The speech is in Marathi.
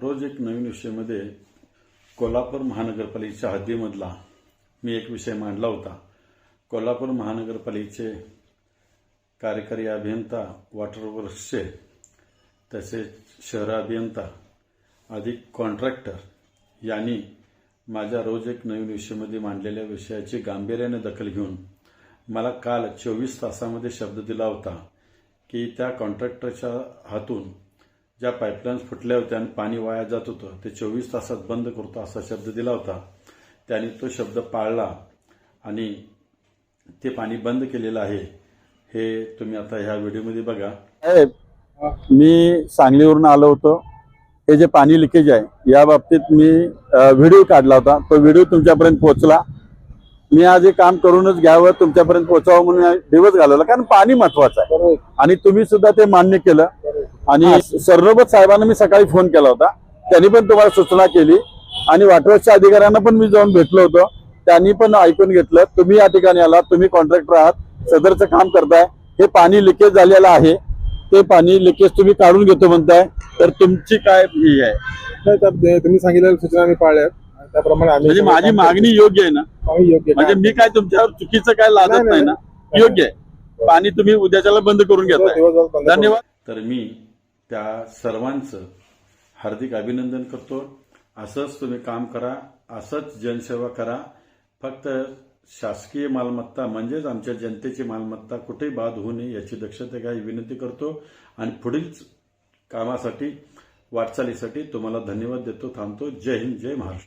रोज एक नवीन विषयामध्ये कोल्हापूर महानगरपालिकेच्या हद्दीमधला मी एक विषय मांडला होता. कोल्हापूर महानगरपालिकेचे कार्यकारी अभियंता वॉटर वर्क्सचे तसेच शहर अभियंता अधिक कॉन्ट्रॅक्टर यांनी माझ्या रोज एक नवीन विषयामध्ये मांडलेल्या विषयाची गांभीर्याने दखल घेऊन मला काल चोवीस तासामध्ये शब्द दिला होता की त्या कॉन्ट्रॅक्टरच्या हातून ज्या पाईपलाईन्स फुटल्या होत्या आणि पाणी वाया जात होतं ते चोवीस तासात बंद करतो असा शब्द दिला होता. त्याने तो शब्द पाळला आणि ते पाणी बंद केलेलं आहे. हे तुम्ही आता ह्या व्हिडिओमध्ये बघा. साहेब मी सांगलीवरून आलो होतो. हे जे पाणी लिकेज आहे या बाबतीत मी व्हिडिओ काढला होता. तो व्हिडिओ तुमच्यापर्यंत पोहोचला. मी आज हे काम करूनच घ्यावं तुमच्यापर्यंत पोहोचावं म्हणून दिवस घालवला कारण पाणी महत्वाचं आहे. आणि तुम्ही सुद्धा ते मान्य केलं. आणि सरनोबत साहेबांना मी सकाळी फोन केला होता. त्यांनी पण तुम्हाला सूचना केली. आणि वाटवसच्या अधिकाऱ्यांना पण मी जाऊन भेटलो होतो. त्यांनी पण ऐकून घेतलं. तुम्ही या ठिकाणी आलात. तुम्ही कॉन्ट्रॅक्टर आहात. सदरचं काम करताय. हे पाणी लिकेज झालेलं आहे. ते पाणी लिकेज तुम्ही काढून घेतो म्हणताय. तर तुमची काय ही आहे? नाही तर ते तुम्ही सांगितलेल्या सूचना आम्ही पाळल्यात त्याप्रमाणे आम्ही म्हणजे माझी मागणी योग्य आहे ना? योग्य म्हणजे मी काय तुमच्यावर चुकीचं काय लादत नाही, ना. योग्य आहे. पाणी तुम्ही उद्याच्याला बंद करून घेताय. करू. धन्यवाद. तर मी त्या सर्वांचं हार्दिक अभिनंदन करतो. असंच तुम्ही काम करा असंच जनसेवा करा. फक्त शासकीय मालमत्ता म्हणजेच आमच्या जनतेची मालमत्ता कुठेही बाद होऊ नये याची दक्षता घ्या विनंती करतो. आणि पुढील कामासाठी वाटचालीसाठी तुम्हाला धन्यवाद देतो थांबतो. जय हिंद जय महाराष्ट्र.